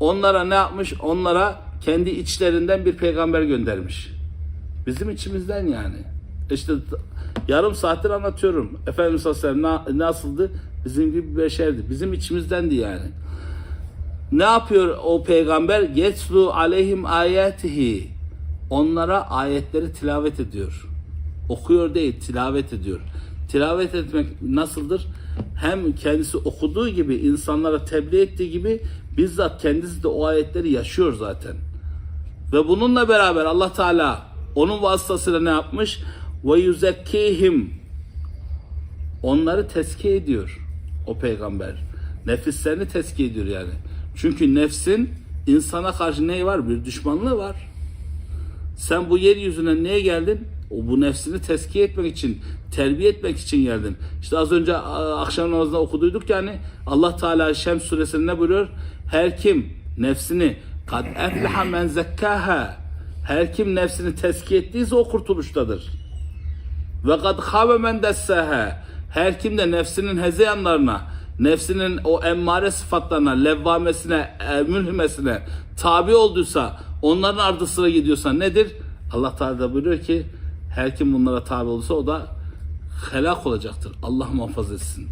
Onlara ne yapmış? Onlara kendi içlerinden bir peygamber göndermiş. Bizim içimizden yani. İşte yarım saattir anlatıyorum. Efendimiz sallallahu aleyhi ve sellem na- nasıldı? Bizim gibi bir beşerdi. Bizim içimizdendi yani. Ne yapıyor o peygamber? Yetlu aleyhim ayatihi. Onlara ayetleri tilavet ediyor. Okuyor değil, tilavet ediyor. Tilavet etmek nasıldır? Hem kendisi okuduğu gibi, insanlara tebliğ ettiği gibi bizzat kendisi de o ayetleri yaşıyor zaten. Ve bununla beraber Allah Teala onun vasıtasıyla ne yapmış? Ve yuzekkihim onları tezkiye ediyor o peygamber. Nefislerini tezkiye ediyor yani. Çünkü nefsin insana karşı neyi var? Bir düşmanlığı var. Sen bu yeryüzüne niye geldin? O bu nefsini teskiye etmek için, terbiye etmek için geldin. İşte az önce akşam namazında okuduyduk yani Allah Teala Şems suresinde ne buyuruyor? Her kim nefsini kad eflaha men zekkaha her kim nefsini teskiye ettiyse o kurtuluştadır. Ve kad habe men dessaha her kim de nefsinin hezeyanlarına, nefsinin o emmare sıfatlarına, levvamesine, e, mülhimesine tabi olduysa, onların ardı sıra gidiyorsa nedir? Allah Teala da buyuruyor ki her kim bunlara tabi olursa o da helak olacaktır. Allah muhafaza etsin.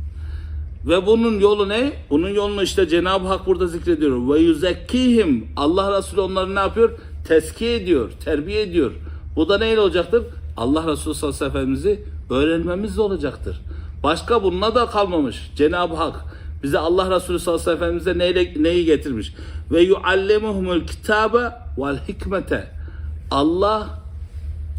Ve bunun yolu ne? Bunun yolunu işte Cenab-ı Hak burada zikrediyor. Ve yuzekkihim. Allah Resulü onları ne yapıyor? Teskiye ediyor, terbiye ediyor. Bu da neyle olacaktır? Allah Resulü sallallahu aleyhi ve sellem'imizi öğrenmemizle olacaktır. Başka bununla da kalmamış. Cenab-ı Hak bize Allah Resulü sallallahu aleyhi ve sellem'imize neyle, neyi getirmiş? Ve yuallimuhumul kitabe vel hikmete. Allah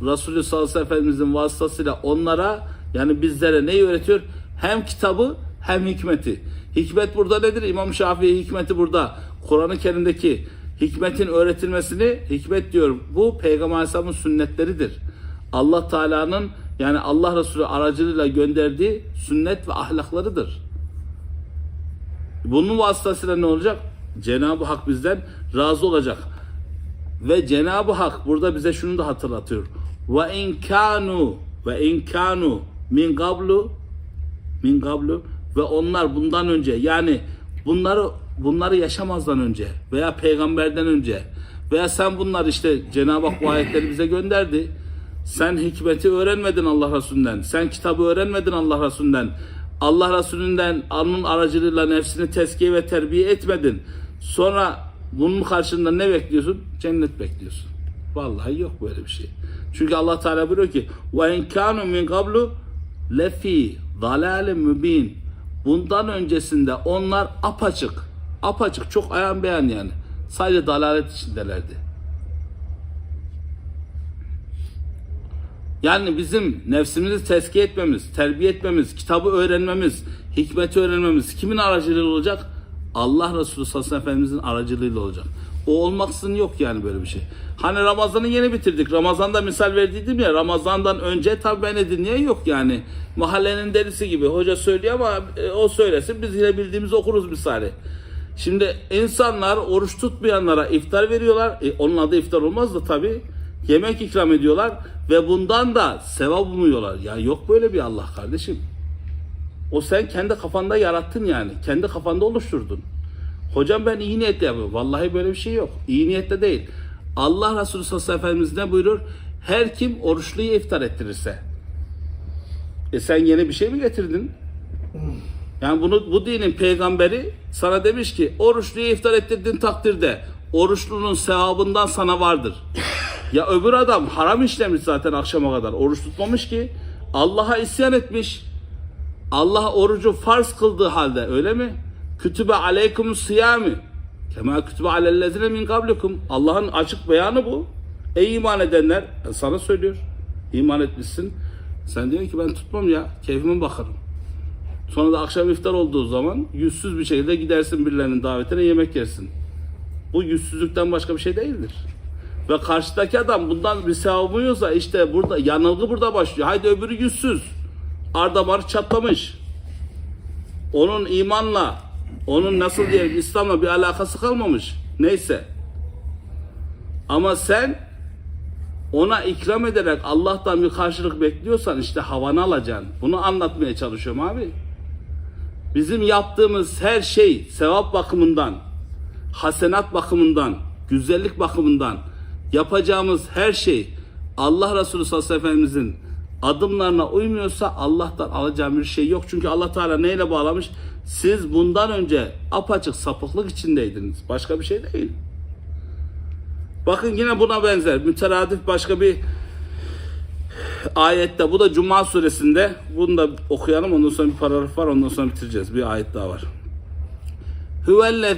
Resulü sallallahu aleyhi ve sellem'imizin vasıtasıyla onlara yani bizlere neyi öğretiyor? Hem kitabı hem hikmeti. Hikmet burada nedir? İmam Şafii hikmeti burada. Kur'an-ı Kerim'deki hikmetin öğretilmesini hikmet diyor. Bu Peygamber Aleyhisselam'ın sünnetleridir. Allah Teala'nın yani Allah Resulü aracılığıyla gönderdiği sünnet ve ahlaklarıdır. Bunun vasıtasıyla ne olacak? Cenab-ı Hak bizden razı olacak. Ve Cenab-ı Hak burada bize şunu da hatırlatıyor. Ve in kanu ve in kanu min qablu min qablu ve onlar bundan önce yani bunları bunları yaşamazdan önce veya peygamberden önce veya sen bunlar işte Cenab-ı Hak bu ayetleri bize gönderdi. Sen hikmeti öğrenmedin Allah Resulü'nden. Sen kitabı öğrenmedin Allah Resulü'nden. Allah Resulü'nden onun aracılığıyla nefsini teskiye ve terbiye etmedin. Sonra bunun karşında ne bekliyorsun? Cennet bekliyorsun. Vallahi yok böyle bir şey. Çünkü Allah Teala buyuruyor ki: "Ve in kanu min qablu lefi dalalin mübin." Bundan öncesinde onlar apaçık, apaçık çok ayan beyan yani. Sadece dalalet içindelerdi. Yani bizim nefsimizi tezkiye etmemiz, terbiye etmemiz, kitabı öğrenmemiz, hikmeti öğrenmemiz kimin aracılığıyla olacak? Allah Resulü sallallahu aleyhi ve Efendimizin aracılığıyla olacak. O olmaksızın yok yani böyle bir şey. Hani Ramazan'ı yeni bitirdik. Ramazan'da misal verdiydim ya. Ramazan'dan önce tabii beni dinleyen yok yani. Mahallenin delisi gibi. Hoca söylüyor ama e, o söylesin. Biz yine bildiğimizi okuruz misali. Şimdi insanlar oruç tutmayanlara iftar veriyorlar. E, onun adı iftar olmaz da tabii. Yemek ikram ediyorlar ve bundan da sevap umuyorlar. Ya yok böyle bir Allah kardeşim. O sen kendi kafanda yarattın yani. Kendi kafanda oluşturdun. Hocam ben iyi niyetle yapıyorum. Vallahi böyle bir şey yok. İyi niyetle değil. Allah Resulü sallallahu aleyhi ve Efendimiz ne buyurur? Her kim oruçluyu iftar ettirirse. E sen yeni bir şey mi getirdin? Yani bunu bu dinin peygamberi sana demiş ki oruçluyu iftar ettirdiğin takdirde oruçlunun sevabından sana vardır. Ya öbür adam haram işlemiş zaten akşama kadar. Oruç tutmamış ki. Allah'a isyan etmiş. Allah orucu farz kıldığı halde öyle mi? Kütübe aleykum siyami. Kema kütübe alellezine min kablikum. Allah'ın açık beyanı bu. Ey iman edenler sana söylüyor. İman etmişsin. Sen diyorsun ki ben tutmam ya. Keyfime bakarım. Sonra da akşam iftar olduğu zaman yüzsüz bir şekilde gidersin birilerinin davetine yemek yersin. Bu yüzsüzlükten başka bir şey değildir. Ve karşıdaki adam bundan bir sevap umuyorsa işte burada yanılgı burada başlıyor. Haydi öbürü yüzsüz. Ardamar çatlamış. Onun imanla, onun nasıl diyelim İslam'la bir alakası kalmamış. Neyse. Ama sen ona ikram ederek Allah'tan bir karşılık bekliyorsan işte havanı alacaksın. Bunu anlatmaya çalışıyorum abi. Bizim yaptığımız her şey sevap bakımından hasenat bakımından, güzellik bakımından yapacağımız her şey Allah Resulü sallallahu aleyhi ve sellem'imizin adımlarına uymuyorsa Allah'tan alacağım bir şey yok. Çünkü Allah Teala neyle bağlamış? Siz bundan önce apaçık sapıklık içindeydiniz. Başka bir şey değil. Bakın yine buna benzer müteradif başka bir ayette bu da Cuma suresinde bunu da okuyalım ondan sonra bir paragraf var ondan sonra bitireceğiz bir ayet daha var. Huvelle